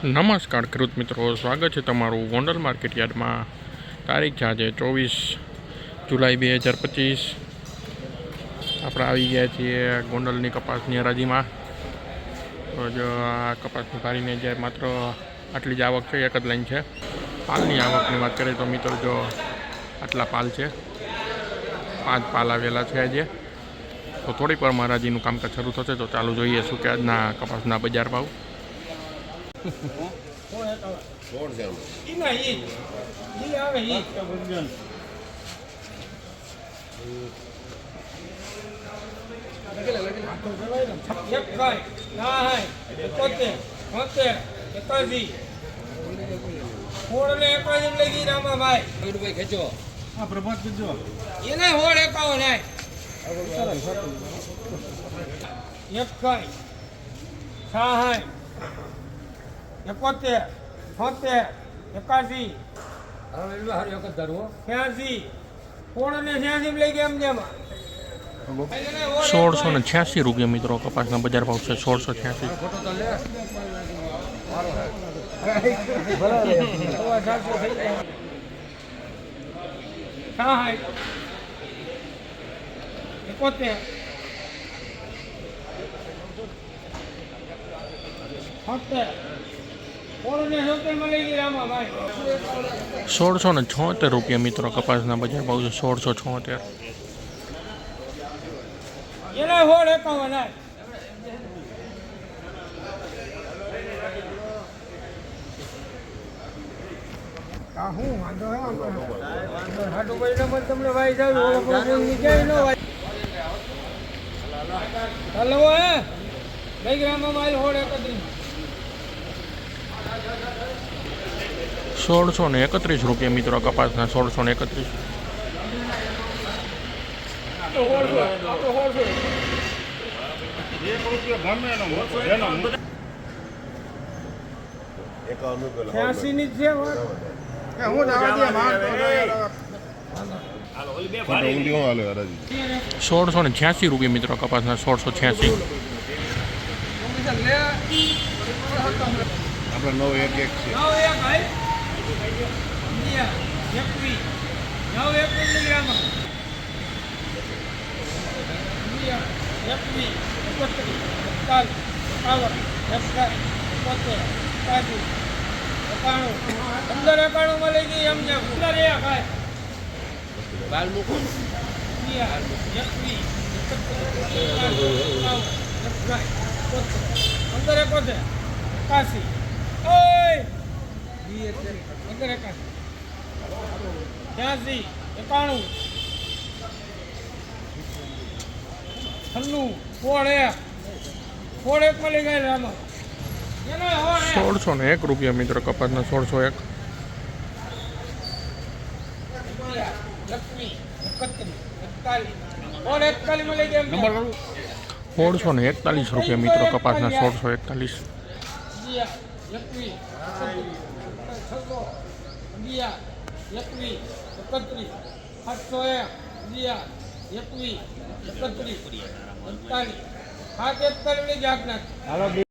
નમસ્કાર ખેડૂત મિત્રો, સ્વાગત છે તમારું ગોંડલ માર્કેટ યાર્ડમાં. તારીખ છે આજે ચોવીસ જુલાઈ બે હજાર પચીસ. આપણે આવી ગયા છીએ ગોંડલની કપાસની હરાજીમાં. તો જો આ કપાસની ભારીને જે માત્ર આટલી જ આવક છે, એક જ લાઈન છે. પાલની આવકની વાત કરીએ તો મિત્રો જો આટલા પાલ છે, પાંચ પાલ આવેલા છે આજે. તો થોડીક વારમાં હરાજીનું કામકાજ શરૂ થશે, તો ચાલુ જોઈએ શું કે આજના કપાસના બજાર ભાવ. કોણ છે ઈ આવે ઈ એક ભાઈ નાહાય એકોતેર બોતેર એકાસી હોળ ને એકાસી લઈ ગઈ રામાભાઈ એને હોળ એકાવન હાય એક ભાઈ સહાય એકોતેર છોતેર એકાસી છ્યાસી કોણ ને છ્યાસી લઈ ગયા એમ જેમ. સોળસો ને છ્યાસી રૂપિયા મિત્રો કપાસના બજાર ભાવ છે સોળસો છ્યાસી. એકોતેર. છોતેર. સોળસો ને છોતેર રૂપિયા મિત્રો કપાસના બજાર ભાવ છે સોળસો છોતેર. આ હું વાંધો હે. આમ તો. હાટુ ભાઈ ને મને તમને ભાઈ જાવ ઓલો કોઈ કોઈ નીકળે ન ભાઈ હલો હે બે ગ્રામમાં માલ હોળ એકત્રીસ સોળસો ને એકત્રીસ રૂપિયા મિત્રો કપાસના સોળસો ને એકત્રીસ. સોળસો ને છ્યાસી રૂપિયા મિત્રો કપાસના સોળસો છ્યાસી. આપણે નવ એક એક છે. એક ઇન્ડિયા એકવીસ નવ એકવીસ મિલીગ્રામમાં પંદર એકાણુંમાં છે એક ભાઈ ઇન્ડિયા એકવીસ એકત્રીસ એકાવન એકાવન એકોતેર એકાસી. પંદર એકાસી ત્યાંસી એકાણું છન્નું સોળ એક સોળ એક. મળી ગઈ રામા. સોળસો ને એક રૂપિયા મિત્રો કપાસના સોળસો એક સોળસો ને એકતાલીસ રૂપિયા મિત્રો કપાસના સોળસો એકતાલીસ. એકવીસ છસો અગિયાર એકવીસ, એકત્રીસ સાતસો એક અગિયાર એકવીસ, એકત્રીસ એકતાલીસ સાત એકતાલીસ લઈ જાગના.